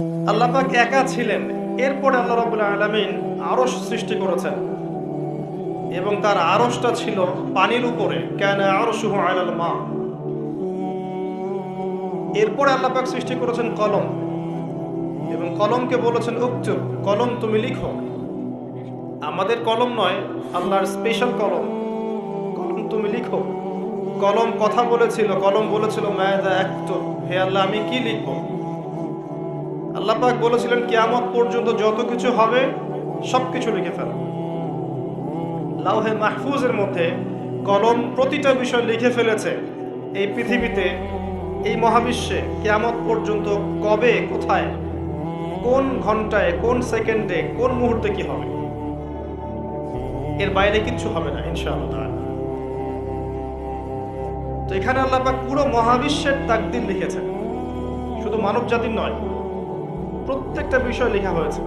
আল্লাহ পাক একা ছিলেন। এরপরে আল্লাহ রাবুল আলমিন আরশ সৃষ্টি করেছেন। এবং তার আরশটা ছিল পানির উপরে। কেন আরশুহ আলাল মা। এরপরে আল্লাহ পাক সৃষ্টি করেছেন কলম। এবং কলমকে বলেছেন উক্তুব কলম তুমি লিখো। আমাদের কলম নয়, আল্লাহর স্পেশাল কলম। কলম তুমি লিখো। কলম কথা বলেছিল, কলম বলেছিল, মায়াদা একটু হে আল্লাহ, আমি কি লিখব? আল্লাহ পাক বলেছিলেন, কিয়ামত পর্যন্ত যত কিছু হবে সব কিছু লিখে ফেলো। লাউহে মাহফুজের মধ্যে কলম প্রতিটা বিষয় লিখে ফেলেছে এই পৃথিবীতে, এই মহাবিশ্বে। কিয়ামত পর্যন্ত কবে, কোথায়, কোন ঘন্টায়, কোন সেকেন্ডে, কোন মুহূর্তে কি হবে, এর বাইরে কিচ্ছু হবে না, ইনশাআল্লাহ। তো এখানে আল্লাহ পাক পুরো মহাবিশ্বের তাকদির লিখেছেন। শুধু মানব জাতির নয় প্রত্যেকটা বিষয় লেখা হয়েছে।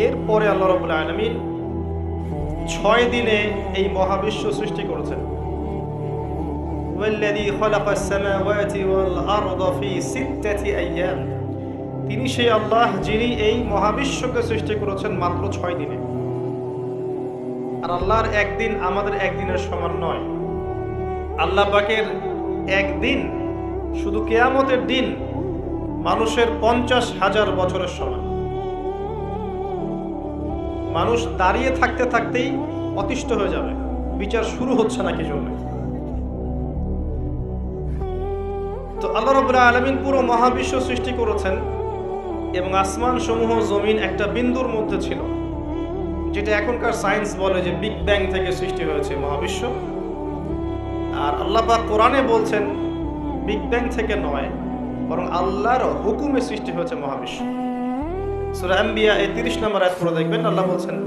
এরপরে আল্লাহ রবুল্লা আলমিন ছয় দিনে এই মহাবিশ্ব সৃষ্টি করেছেন। তিনি সেই আল্লাহ যিনি এই মহাবিশ্বকে সৃষ্টি করেছেন মাত্র ছয় দিনে। আর আল্লাহর একদিন আমাদের একদিনের সমান নয়। আল্লাহ পাকের একদিন, শুধু কেয়ামতের দিন মানুষের পঞ্চাশ হাজার বছরের সমান। মানুষ দাঁড়িয়ে থাকতে থাকতেই অতিষ্ঠ হয়ে যাবে। বিচার শুরু হচ্ছে না কি জন্য তো আল্লাহ রবুল্লাহ আলমিন পুরো মহাবিশ্ব সৃষ্টি করেছেন এবং আসমান সমূহ জমিন একটা বিন্দুর মধ্যে ছিল, যেটা এখনকার সায়েন্স বলে যে বিগ ব্যাং থেকে সৃষ্টি হয়েছে মহাবিশ্ব। আর আল্লাহ কোরআনে বলছেন, বিগ ব্যাং থেকে নয় বরং আল্লাহর হুকুমে সৃষ্টি হয়েছে মহাবিশ্ব সূরা আম্বিয়া এই 30 নম্বর আয়াত পড়ে দেখবেন আল্লাহ বলছেন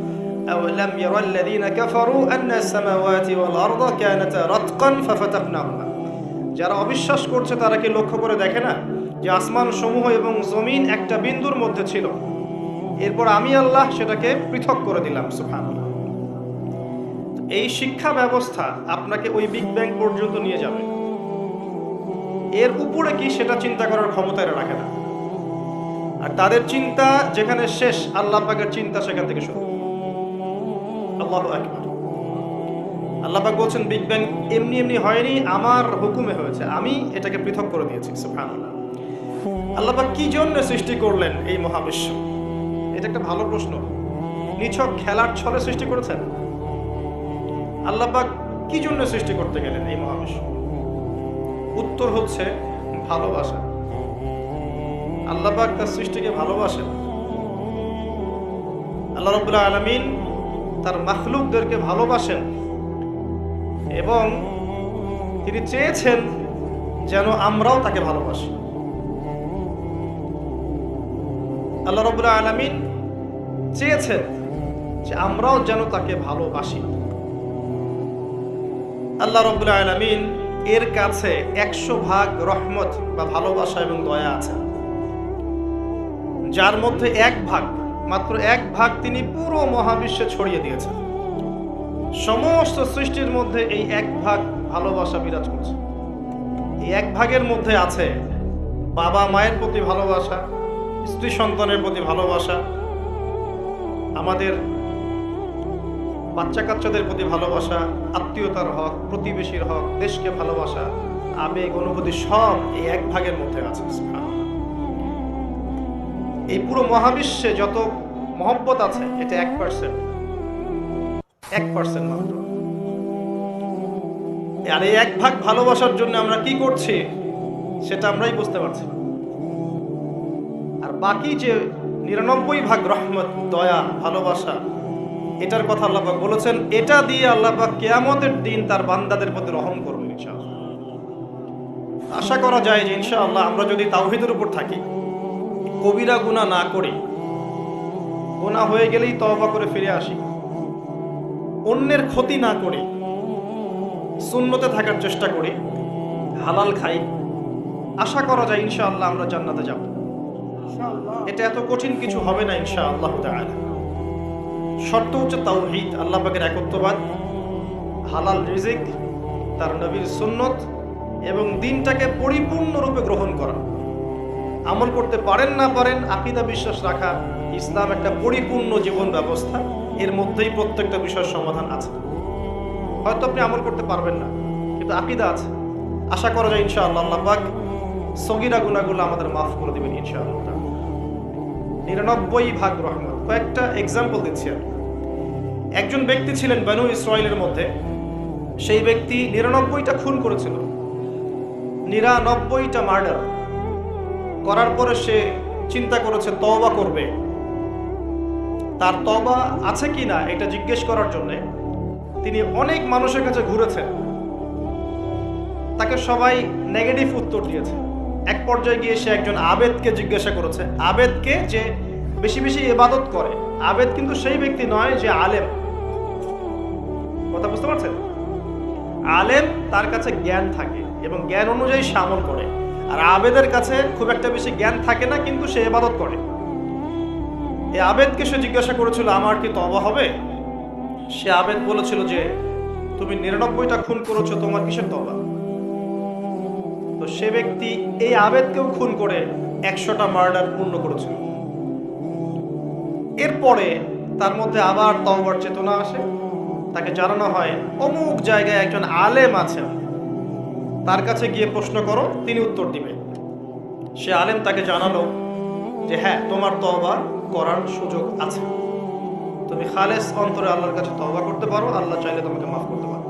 أولم ير الذين كفروا أن السماوات والأرض كانتا رتقا ففتقناهما যারা অবিশ্বাস করছে তারা কি লক্ষ্য করে দেখে না যে আসমান সমূহ এবং জমিন একটা বিন্দুর মধ্যে ছিল এরপর আমি আল্লাহ সেটাকে পৃথক করে দিলাম সুফান এই শিক্ষা ব্যবস্থা আপনাকে ওই বিগ ব্যাং পর্যন্ত নিয়ে যাবে এর উপরে কি সেটা চিন্তা করার ক্ষমতা এরা রাখে না। আর তাদের চিন্তা যেখানে শেষ, আল্লাহ পাকের চিন্তা সেখান থেকে শুরু। আল্লাহ আকবার। আল্লাহ পাক বলছেন বিগ ব্যাং এমনি এমনি হয়নি, আমার হুকুমে হয়েছে। আমি এটাকে পৃথক করে দিয়েছি, সুবহানাল্লাহ। আল্লাহ পাক কি জন্য সৃষ্টি করলেন এই মহাবিশ্ব? এটা একটা ভালো প্রশ্ন। নিছক খেলার ছলে সৃষ্টি করেছেন? আল্লাহ পাক কি জন্য সৃষ্টি করতে গেলেন এই মহাবিশ্ব? উত্তর হচ্ছে ভালোবাসা। আল্লাহ পাক তার সৃষ্টিকে ভালোবাসেন। আল্লাহ রবুল্লাহ আলমিন তার মাখলুকদেরকে ভালোবাসেন এবং তিনি চেয়েছেন যেন আমরাও তাকে ভালোবাসি। আল্লাহ রবুল্লাহ আলমিন চেয়েছেন যে আমরাও যেন তাকে ভালোবাসি। আল্লাহ রবুল্লাহ আলমিন এর কাছে একশো ভাগ রহমত বা ভালোবাসা এবং দয়া আছে। যার মধ্যে এক ভাগ, মাত্র এক ভাগ তিনি পুরো মহাবিশ্বে ছড়িয়ে দিয়েছেন। সমস্ত সৃষ্টির মধ্যে এই এক ভাগ ভালোবাসা বিরাজ করছে। এই এক ভাগের মধ্যে আছে বাবা মায়ের প্রতি ভালোবাসা, স্ত্রী সন্তানের প্রতি ভালোবাসা, আমাদের বাচ্চা কাচ্চাদের প্রতি ভালোবাসা, আত্মীয়তার হক, প্রতিবেশীর হক, দেশকে ভালোবাসা, আবেগ, অনুভূতি সব এই এক ভাগের মধ্যে আছে এই পুরো মহাবিশ্বে যত মহব্বত আছে, এটা এক পার্সেন্ট এক পার্সেন্ট মাত্র। আর এই এক ভাগ ভালোবাসার জন্য আমরা কি করছি, সেটা আমরাই বুঝতে পারছি আর বাকি যে নিরানব্বই ভাগ রহমত, দয়া, ভালোবাসা এটার কথা আল্লাপাক বলেছেন এটা দিয়ে আল্লাপাক কেয়ামতের দিন তার বান্দাদের প্রতি রহম করবেন ইনশাআল্লাহ। আশা করা যায় যে ইনশাআল্লাহ আমরা যদি তাওহিদের উপর থাকি কবিরা গুণা না করি গুণা হয়ে গেলেই তওবা করে ফিরে আসি। অন্যের ক্ষতি না করি শূন্যতে থাকার চেষ্টা করি হালাল খাই আশা করা যায় ইনশাআল্লাহ আমরা জান্নাতে যাব। এটা এত কঠিন কিছু হবে না ইনশাআল্লাহ তাআলা। শর্ত হচ্ছে তাওহীদ, আল্লাহ পাকের একত্ববাদ, হালাল রিজিক, তার নবীর সুন্নত এবং দিনটাকে পরিপূর্ণরূপে গ্রহণ করা। আমল করতে পারেন না পারেন, আকিদা বিশ্বাস রাখা ইসলাম একটা পরিপূর্ণ জীবন ব্যবস্থা। এর মধ্যেই প্রত্যেকটা বিষয়ের সমাধান আছে। হয়তো আপনি আমল করতে পারবেন না, কিন্তু আকিদা আছে। আশা করা যায় ইনশাআল্লাহ আল্লাহ পাক সগিরা গুনাগুলো আমাদের মাফ করে দেবেন ইনশাআল্লাহ। নিরানব্বই ভাগ রহমত। কয়েকটা এক্সাম্পল দিচ্ছি আমি। একজন ব্যক্তি ছিলেন বানু ইসরায়েলের মধ্যে। সেই ব্যক্তি নিরানব্বইটা খুন করেছিল। নিরানব্বইটা মার্ডার করার পরে সে চিন্তা করেছে, তওবা করবে। তার তবা আছে কি না, এটা জিজ্ঞেস করার জন্য তিনি অনেক মানুষের কাছে ঘুরেছেন। তাকে সবাই নেগেটিভ উত্তর দিয়েছে। এক পর্যায়ে গিয়ে সে একজন আবেদকে জিজ্ঞাসা করেছে। আবেদকে যে বেশি বেশি ইবাদত করে। আবেদ কিন্তু সেই ব্যক্তি নয় যে আলেম। কথা বুঝতে পারছেন? আলেম তার কাছে জ্ঞান থাকে এবং জ্ঞান অনুযায়ী সে আমল করে। আর আবেদের কাছে খুব একটা বেশি জ্ঞান থাকে না, কিন্তু সে ইবাদত করে। এই আবেদকে সে জিজ্ঞাসা করেছিল, আমার কি তবা হবে? সে আবেদ বলেছিল যে, তুমি নিরানব্বইটা খুন করেছ, তোমার কিসের তবা তো সে ব্যক্তি এই আবেদকেও খুন করে একশোটা মার্ডার পূর্ণ করেছিল। এরপরে তার মধ্যে আবার তওবার চেতনা আসে। তাকে জানানো হয়, অমুক জায়গায় একজন আলেম আছেন। তার কাছে গিয়ে প্রশ্ন করো, তিনি উত্তর দিবে। সে আলেম তাকে জানালো যে হ্যাঁ তোমার তওবা করার সুযোগ আছে। তুমি খালেস অন্তরে আল্লাহর কাছে তওবা করতে পারো, আল্লাহ চাইলে তোমাকে মাফ করতে পারো।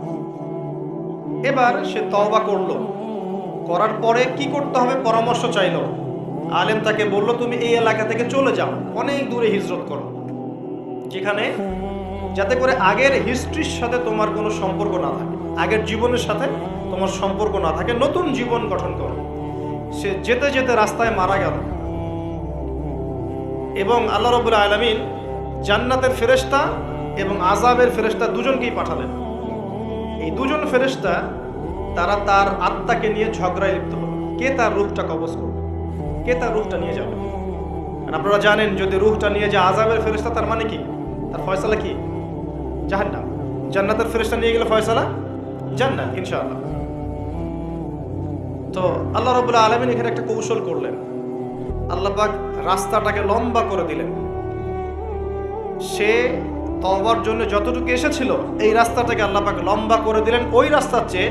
এবার সে তওবা করল। করার পরে কি করতে হবে? পরামর্শ চাইলো। আলেম তাকে বলল, তুমি এই এলাকা থেকে চলে যাও, অনেক দূরে হিজরত করো। যেখানে যাতে করে আগের হিস্ট্রির সাথে তোমার কোনো সম্পর্ক না থাকে, আগের জীবনের সাথে তোমার সম্পর্ক না থাকে, নতুন জীবন গঠন করো। সে যেতে যেতে রাস্তায় মারা গেল। এবং আল্লাহ রবুল আলমিন জান্নাতের ফেরেস্তা এবং আজাবের ফেরেস্তা দুজনকেই পাঠালেন। এই দুজন ফেরেস্তা তারা তার আত্মাকে নিয়ে ঝগড়ায় লিপ্ত হলো। কে তার রূপটা কবজ করবে কে তার রূপটা নিয়ে যাবে। আর আপনারা জানেন, যদি রূহটা নিয়ে যায় আজাবের ফেরেস্তা তার মানে কি? তার ফয়সালা কি? জাহান্নাম। জান্নাতের ফেরেস্তা নিয়ে গেলে ফয়সালা? জান্নাত, ইনশাআল্লাহ। তো আল্লাহ রবুল্লাহ আলমিন এখানে একটা কৌশল করলেন। আল্লাপাক রাস্তাটাকে লম্বা করে দিলেন। সে তবার জন্য যতটুকু এসেছিল, এই রাস্তাটাকে আল্লাহ পাক লম্বা করে দিলেন। ওই রাস্তার চেয়ে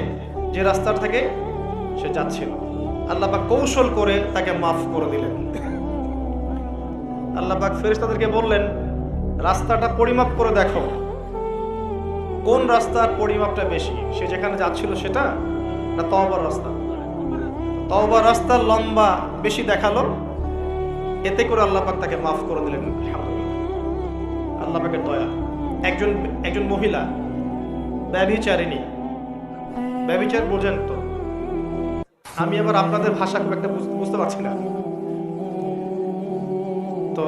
যে রাস্তার থেকে সে যাচ্ছিল। আল্লাহ পাক কৌশল করে তাকে মাফ করে দিলেন। আল্লাহ পাক ফেরেশতাদেরকে বললেন, রাস্তাটা পরিমাপ করে দেখো। কোন রাস্তার পরিমাপটা বেশি? সে যেখানে যাচ্ছিল সেটা না তওবার রাস্তা? তওবার রাস্তার লম্বা, বেশি দেখাল। এতে করে আল্লাহ পাক তাকে মাফ করে দিলেন। আলহামদুলিল্লাহ। আল্লাহ পাকের দয়া। একজন একজন মহিলা, ব্যভিচারিণী। ব্যভিচার বোঝেন তো? আমি আবার আপনাদের ভাষা খুব একটা বুঝতে পারছি না। তো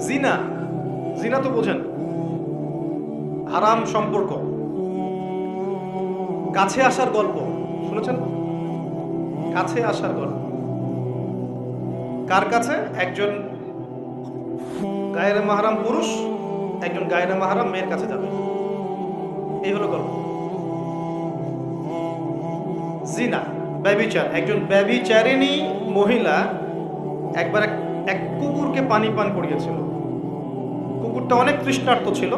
জিনা জিনা তো বোঝেন। হারাম সম্পর্ক। কাছে আসার গল্প, শুনেছেন? কাছে আসার গল্প। কার কাছে? একজন গায়ের মাহারাম পুরুষ, একজন গায়ের মাহারাম মেয়ের কাছে যাবে। এই হলো গল্প। জিনা। ব্যবিচার একজন ব্যবিচারিণী মহিলা একবার এক- কুকুরকে পানি পান করিয়েছিল। কুকুরটা অনেক তৃষ্ণার্ত ছিল।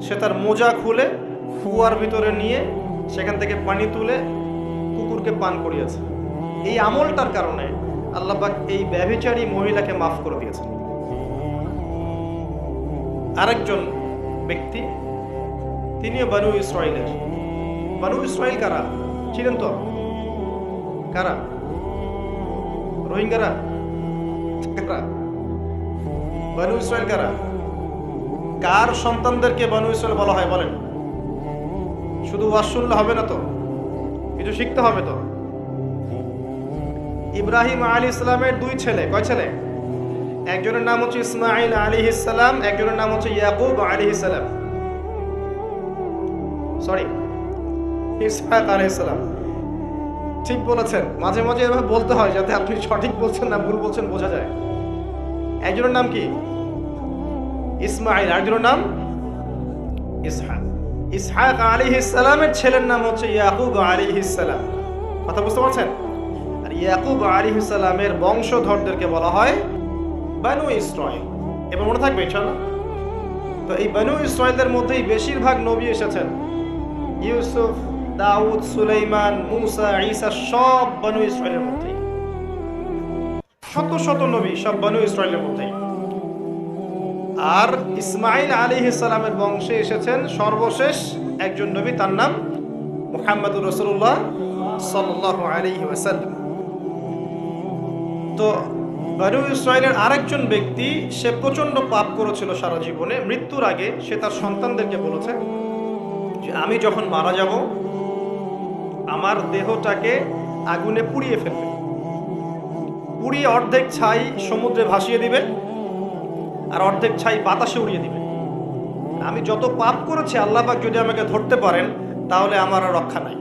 সে তার মোজা খুলে ফুয়ার ভিতরে নিয়ে সেখান থেকে পানি তুলে কুকুরকে পান করিয়েছে। এই আমলটার কারণে আল্লাহ পাক এই ব্যভিচারী মহিলাকে মাফ করে দিয়েছেন। আরেকজন ব্যক্তি, তিনিও বানু ইসরায়েলের বানু ইসরায়েল কারা? ছিলেন তো? কারা? রোহিঙ্গারা? বানু ইসরায়েল কারা? কার সন্তানদেরকে বানু ইসরায়েল বলা হয় বলেন? শুধু ওয়াজ শুনলে হবে না তো? কিছু শিখতে হবে তো? ইব্রাহিম আলী ইসলামের দুই ছেলে, কয় ছেলে? একজনের নাম হচ্ছে ইসমাইল আলী ইসলাম, একজনের নাম হচ্ছে ইয়াকুব আলী ইসালাম। সরি, ইসহাক আলী ইসলাম। ঠিক বলেছেন। মাঝে মাঝে এভাবে বলতে হয় যাতে আপনি সঠিক বলছেন না ভুল বলছেন, বোঝা যায়। একজনের নাম কি? ইসমাইল। আরেকজনের নাম? ইসহাক। ইসহাক আলী ইসালামের ছেলের নাম হচ্ছে ইয়াকুব আলী ইসালাম কথা বুঝতে পারছেন? আর ইয়াকুব আলী সালামের বংশধরদেরকে বলা হয় বানু ইসরায়েল এবার মনে থাকবে ইনশাল্লাহ তো এই বানু ইসরায়েলদের মধ্যেই বেশিরভাগ নবী এসেছেন। ইউসুফ দাউদ, সুলাইমান, মুসা, ঈসা সব বানু ইসরায়েলের মধ্যেই শত শত নবী সব বানু ইসরায়েলের মধ্যেই আর ইসমাইল আলী সালামের বংশে এসেছেন সর্বশেষ একজন নবী, তার নাম মুহাম্মদুর রসুল্লাহ সাল্লাহ আলী ওয়াসাল্লাম। তো বানু ইসরায়েলের আরেকজন ব্যক্তি, সে প্রচণ্ড পাপ করেছিল সারা জীবনে, মৃত্যুর আগে সে তার সন্তানদেরকে বলেছে যে, আমি যখন মারা যাব আমার দেহটাকে আগুনে পুড়িয়ে ফেলবে। পুড়িয়ে অর্ধেক ছাই সমুদ্রে ভাসিয়ে দিবে আর অর্ধেক ছাই বাতাসে উড়িয়ে দিবে। আমি যত পাপ করেছি আল্লাহ পাক যদি আমাকে ধরতে পারেন, তাহলে আমার আর রক্ষা নাই।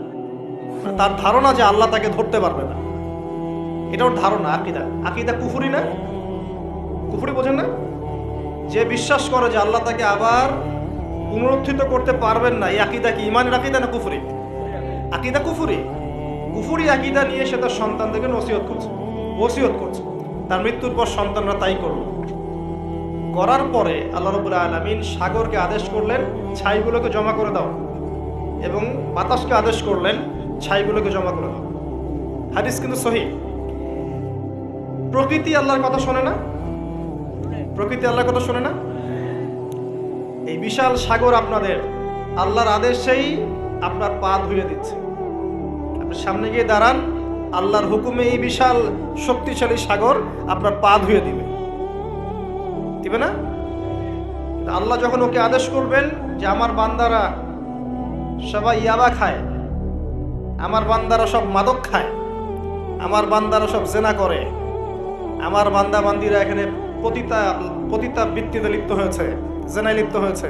মানে তার ধারণা যে আল্লাহ তাকে ধরতে পারবে না। এটা ওর ধারণা, আকিদা। আকিদা কুফুরি না? কুফুরি বোঝেন না? যে বিশ্বাস করে যে আল্লাহ তাকে আবার পুনরুত্থিত করতে পারবেন না, এই আকিদা কি? ইমানের আকিদা না কুফুরি আকিদা কুফুরি। কুফুরি আকিদা নিয়ে সে তার সন্তানদেরকে নসিহত করছে ওসিয়ত করছে। তার মৃত্যুর পর সন্তানরা তাই করল। করার পরে আল্লাহ রবুল্লা আলমিন সাগরকে আদেশ করলেন, ছাইগুলোকে জমা করে দাও এবং বাতাসকে আদেশ করলেন, ছাইগুলোকে জমা করে দাও। হাদিস কিন্তু সহি। প্রকৃতি আল্লাহর কথা শোনে না? প্রকৃতি আল্লাহর কথা শোনে না? এই বিশাল সাগর আপনাদের, আল্লাহর আদেশেই আপনার পা ধুয়ে দিচ্ছে। সামনে গিয়ে দাঁড়ান। আল্লাহর হুকুমে এই বিশাল শক্তিশালী সাগর আপনার পা ধুয়ে দিবে। দিবে না? আল্লাহ যখন ওকে আদেশ করবেন যে আমার বান্দারা সবাই ইয়াবা খায়, আমার বান্দারা সব মাদক খায়, আমার বান্দারা সব জেনা করে, আমার বান্দা বান্দিরা এখানে পতিতা পতিতা বৃত্তিতে লিপ্ত হয়েছে, জেনায় লিপ্ত হয়েছে,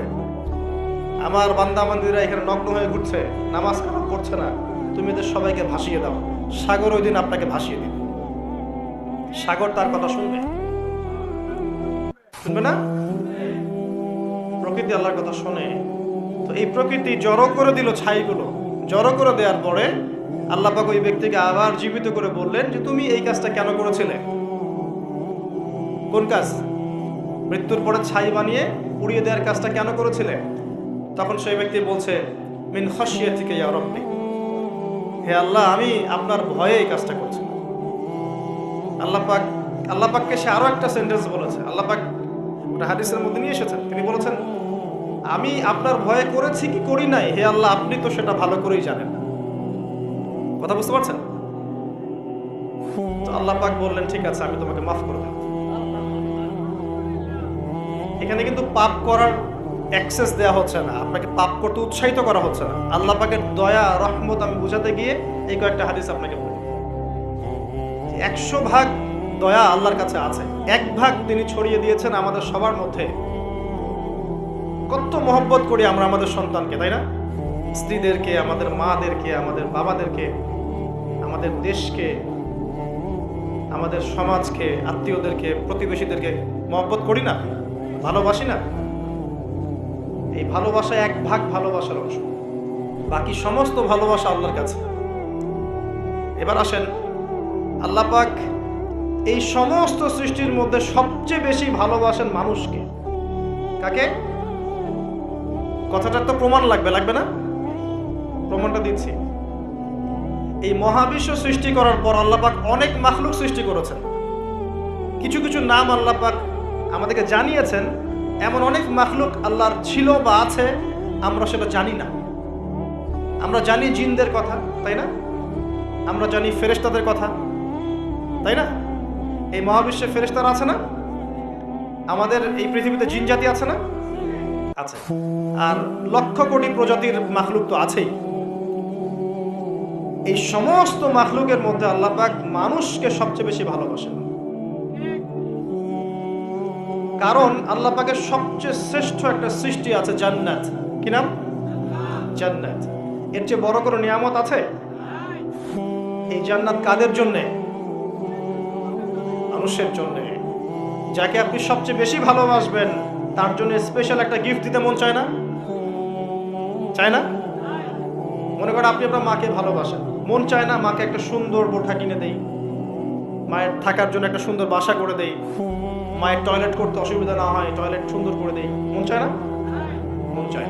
আমার বান্দা বান্দিরা এখানে নগ্ন হয়ে ঘুরছে, নামাজ পড়ছে না। তুমি এদের সবাইকে ভাসিয়ে দাও। সাগর ওই দিন আপনাকে ভাসিয়ে দিবে। সাগর তার কথা শুনবে? শুনবে না? প্রকৃতি আল্লাহর কথা শোনে। তো এই প্রকৃতি জড়ো করে দিল ছাইগুলো। জড়ো করে দেওয়ার পরে আল্লাহ পাক ওই ব্যক্তিকে আবার জীবিত করে বললেন যে, তুমি এই কাজটা কেন করেছিলে? কোন কাজ? মৃত্যুর পরে ছাই বানিয়ে উড়িয়ে দেওয়ার কাজটা কেন করেছিলে? তখন সেই ব্যক্তি বলছে, মিন খসিয়া থেকে ইয়া রব্বি। হে আল্লাহ, আমি আপনার ভয়ে এই কাজটা করছি। আল্লাহ পাক, আল্লাহ পাককে সে আরও একটা সেন্টেন্স বলেছে। আল্লাহ পাক ওটা হাদিসের মধ্যে নিয়ে এসেছেন। তিনি বলেছেন, আমি আপনার ভয়ে করেছি কি করি নাই? হে আল্লাহ, আপনি তো সেটা ভালো করেই জানেন কথা বুঝতে পারছেন? আল্লাহ পাক বললেন, ঠিক আছে, আমি তোমাকে মাফ করে দেব। এখানে কিন্তু পাপ করার অ্যাক্সেস দেওয়া হচ্ছে না, আপনাকে পাপ করতে উৎসাহিত করা হচ্ছে না। আল্লাহ পাকের দয়া, রহমত আমি বুঝাতে গিয়ে এই কয়েকটা হাদিস আপনাকে বলি। একশো ভাগ দয়া আল্লাহর কাছে আছে, এক ভাগ তিনি ছড়িয়ে দিয়েছেন আমাদের সবার মধ্যে। কত মহব্বত করি আমরা আমাদের সন্তানকে, তাই না? স্ত্রীদেরকে, আমাদের মাদেরকে, আমাদের বাবাদেরকে, আমাদের দেশকে, আমাদের সমাজকে, আত্মীয়দেরকে, প্রতিবেশীদেরকে মহব্বত করি না? ভালোবাসি না? এই ভালোবাসা এক ভাগ ভালোবাসার অংশ। বাকি সমস্ত ভালোবাসা আল্লাহর কাছে। এবার আসেন, আল্লাহ পাক এই সমস্ত সৃষ্টির মধ্যে সবচেয়ে বেশি ভালোবাসেন মানুষকে। কাকে? কথাটার তো প্রমাণ লাগবে লাগবে না? প্রমাণটা দিচ্ছি। এই মহাবিশ্ব সৃষ্টি করার পর আল্লাহ পাক অনেক মাখলুক সৃষ্টি করেছেন। কিছু কিছু নাম আল্লাহ পাক আমাদেরকে জানিয়েছেন এমন অনেক মাখলুক আল্লাহর ছিল বা আছে, আমরা সেটা জানি না। আমরা জানি জিনদের কথা, তাই না? আমরা জানি ফেরেশতাদের কথা, তাই না? এই মহাবিশ্বে ফেরেশতারা আছে না? আমাদের এই পৃথিবীতে জিন জাতি আছে না? আছে। আর লক্ষ কোটি প্রজাতির মাখলুক তো আছেই। এই সমস্ত মাখলুকের মধ্যে আল্লাহ পাক মানুষকে সবচেয়ে বেশি ভালোবাসেন। কারণ আল্লাহ পাকের সবচেয়ে শ্রেষ্ঠ একটা সৃষ্টি আছে জান্নাত। কি নাম? জান্নাত। এর চেয়ে বড় কোনো নিয়ামত আছে? এই জান্নাত কাদের জন্যে? মানুষের জন্য। যাকে আপনি সবচেয়ে বেশি ভালোবাসবেন, তার জন্য স্পেশাল একটা গিফট দিতে মন চায় না? চায় না? মনে করেন আপনি আপনার মাকে ভালোবাসেন। মন চায় না মাকে একটা সুন্দর বোঠা কিনে দেই। মায়ের থাকার জন্য একটা সুন্দর বাসা করে দেই। মায়ের টয়লেট করতে অসুবিধা না হয় টয়লেট সুন্দর করে দেই। মন চায় না? মন চায়।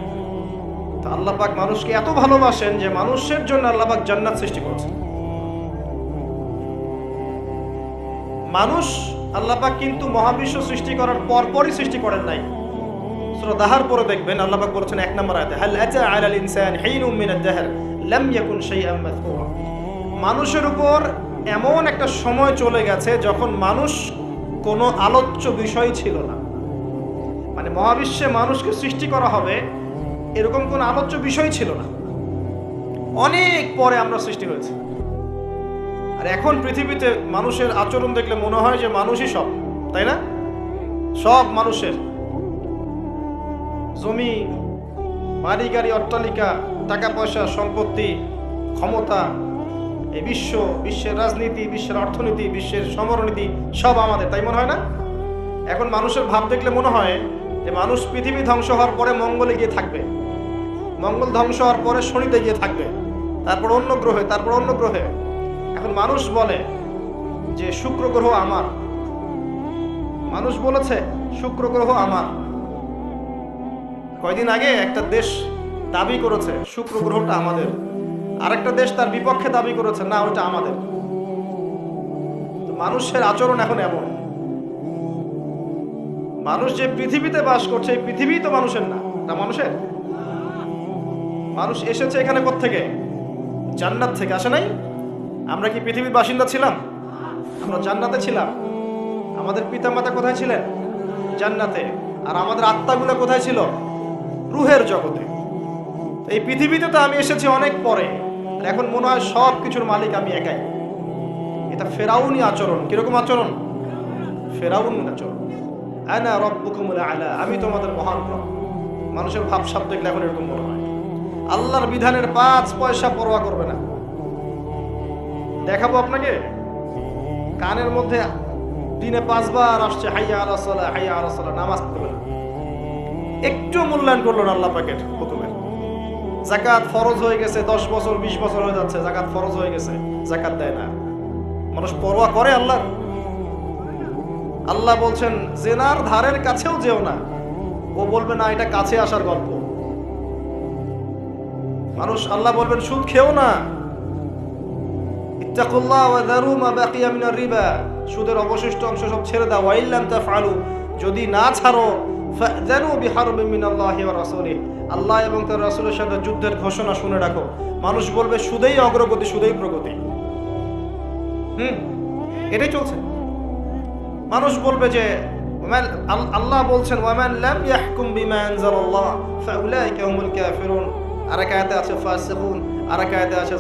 তো আল্লাহ পাক মানুষকে এত ভালোবাসেন যে মানুষের জন্য আল্লাহ পাক জান্নাত সৃষ্টি করেছেন। মানুষ আল্লাহ পাক কিন্তু মহাবিশ্ব সৃষ্টি করার পরপরই সৃষ্টি করেন নাই। সূরা দাহার পরে দেখবেন, আল্লাহ পাক বলেছেন এক নম্বর আয়াতে, হাল আতা আলাল ইনসান হিনুম মিনাদ দাহর লাম ইয়াকুন শাইআম মাযকুরা। মানুষের উপর এমন একটা সময় চলে গেছে যখন মানুষ কোনো আলোচ্য বিষয় ছিল না। মানে মহাবিশ্বে মানুষকে সৃষ্টি করা হবে এরকম কোনো আলোচ্য বিষয় ছিল না। অনেক পরে আমরা সৃষ্টি হয়েছি। আর এখন পৃথিবীতে মানুষের আচরণ দেখলে মনে হয় যে মানুষই সব, তাই না? সব মানুষের। জমি, বাড়ি, গাড়ি, অট্টালিকা, টাকা পয়সা, সম্পত্তি, ক্ষমতা এই বিশ্ব, বিশ্বের রাজনীতি, বিশ্বের অর্থনীতি, বিশ্বের সমরনীতি, সব আমাদের, তাই মনে হয় না? এখন মানুষের ভাব দেখলে মনে হয় যে মানুষ পৃথিবী ধ্বংস হওয়ার পরে মঙ্গলে গিয়ে থাকবে। মঙ্গল ধ্বংস হওয়ার পরে শনিতে গিয়ে থাকবে, তারপর অন্য গ্রহে, তারপর অন্য গ্রহে। এখন মানুষ বলে যে, শুক্র গ্রহ আমার। মানুষ বলেছে, শুক্র গ্রহ আমার। কয়দিন আগে একটা দেশ দাবি করেছে, শুক্র গ্রহটা আমাদের। আরেকটা দেশ তার বিপক্ষে দাবি করেছে, না, ওটা আমাদের। মানুষের আচরণ এখন এমন। মানুষ যে পৃথিবীতে বাস করছে, এই পৃথিবী তো মানুষের না না মানুষের? মানুষ এসেছে এখানে থেকে জান্নাত থেকে। আসে নাই? আমরা কি পৃথিবীর বাসিন্দা ছিলাম? আমরা জান্নাতে ছিলাম। আমাদের পিতামাতা কোথায় ছিলেন? জান্নাতে। আর আমাদের আত্মাগুলো কোথায় ছিল? রুহের জগতে। এই পৃথিবীতে তো আমি এসেছি অনেক পরে। এখন মনে হয় সব কিছুর মালিক আমি একাই। এটা ফেরাউনি আচরণ। কীরকম আচরণ? ফেরাউন আচরণ। আনা রব্বুকুমুল আলা, আমি তোমাদের মহান রব। মানুষের ভাবসাব দেখলে এখন এরকম মনে হয়। আল্লাহর বিধানের পাঁচ পয়সা পরোয়া করবে না। দেখাবো আপনাকে। কানের মধ্যে দিনে পাঁচবার আসছে, হাইয়া আলা সালা হাইয়া আলা সালা নামাজ পড়বে না। একটু মূল্যায়ন করল না আল্লাহ পাকের হুকুমের জাকাত ফরজ হয়ে গেছে, দশ বছর, বিশ বছর হয়ে যাচ্ছে, জাকাত ফরজ হয়ে গেছে, জাকাত দেয় না। মানুষ পরোয়া করে আল্লাহ। আল্লাহ বলছেন, জেনার ধারের কাছেও যেও না। ও বলবে, না, এটা কাছে আসার গল্প। মানুষ আল্লাহ বলবেন, সুদ খেও না। সুদের অবশিষ্ট অংশ সব ছেড়ে দাও। যদি না ছাড়ো আল্লাহ এবং তার রাসূলের সাথে যুদ্ধের ঘোষণা শুনে রাখো। মানুষ বলবে, সুদেই অগ্রগতি, সুদেই প্রগতি। হুম, এটাই চলছে। মানুষ বলবে যে আল্লাহ বলছেন আছে আর এক আছে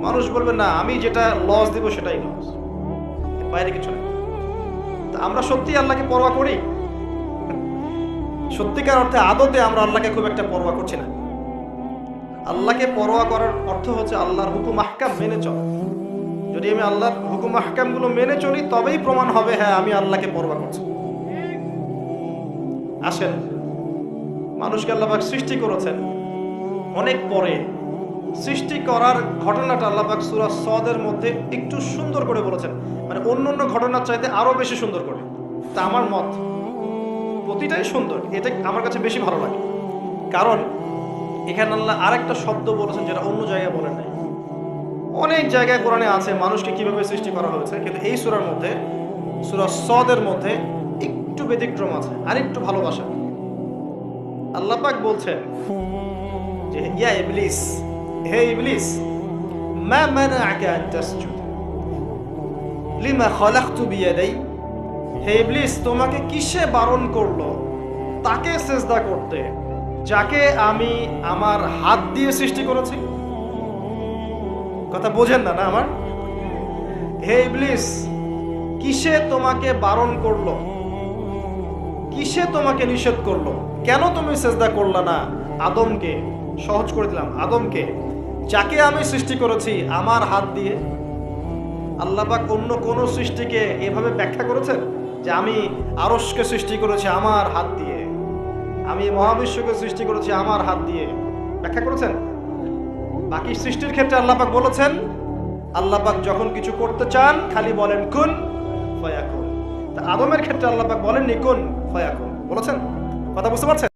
মানুষ বলবে, না, আমি যেটা লস দিব সেটাই লস বাইরে কিছু তা আমরা সত্যি আল্লাহকে পরোয়া করি? সত্যিকার অর্থে আদতে আমরা আল্লাহকে খুব একটা পরোয়া করছি না। আল্লাহকে পরোয়া করার অর্থ হচ্ছে আল্লাহর হুকুম আহকাম মেনে চল। যদি আমি আল্লাহর হুকুম আহকামগুলো মেনে চলি, তবেই প্রমাণ হবে হ্যাঁ আমি আল্লাহকে পরোয়া করছি। আসেন, মানুষকে আল্লাহবাক সৃষ্টি করেছেন অনেক পরে। সৃষ্টি করার ঘটনাটা আল্লাহবাক সুরা সদের মধ্যে একটু সুন্দর করে বলেছেন। মানে অন্য অন্য ঘটনার চাইতে আরও বেশি সুন্দর করে। তা আমার মত। প্রতিটাই সুন্দর। এটা আমার কাছে বেশি ভালো লাগে। কারণ এখানে আল্লাহ আরেকটা শব্দ বলেছেন যেটা অন্য জায়গায় বলেন নাই। অনেক জায়গায় কোরআনে আছে মানুষকে কীভাবে সৃষ্টি করা হয়েছে, কিন্তু এই সুরার মধ্যে, সুরা সদের মধ্যে একটু ব্যতিক্রম আছে আর একটু ভালোবাসা। আল্লাহ পাক বলছেন যে, ইয়া ইবলিস, হে ইবলিস, মা মানাআকা আন তাসজুদ? লিমা খালাকতু বিয়াদাই? হে ইবলিস, তোমাকে কিসে বারণ করল? তাকে সেজদা করতে, যাকে আমি আমার হাত দিয়ে সৃষ্টি করেছি? কথা বোঝেন না না আমার? হে ইবলিস, কিসে তোমাকে বারণ করল? কিসে তোমাকে নিষেধ করল? কেন তুমি সেজদা করলা না? আদমকে, সহজ করে দিলাম, আদমকে, যাকে আমি সৃষ্টি করেছি আমার হাত দিয়ে? আল্লাপাক অন্য কোন সৃষ্টিকে এভাবে ব্যাখ্যা করেছেন? যে আমি আরসকে সৃষ্টি করেছি আমার হাত দিয়ে। আমি মহাবিশ্বকে সৃষ্টি করেছি আমার হাত দিয়ে। ব্যাখ্যা করেছেন? বাকি সৃষ্টির ক্ষেত্রে আল্লাপাক বলেছেন, আল্লাপাক যখন কিছু করতে চান, খালি বলেন কুন ফয়াকুন। তা আদমের ক্ষেত্রে আল্লাপাক বলেননি কুন ফয়াকুন। বলেছেন? কথা বুঝতে পারছেন?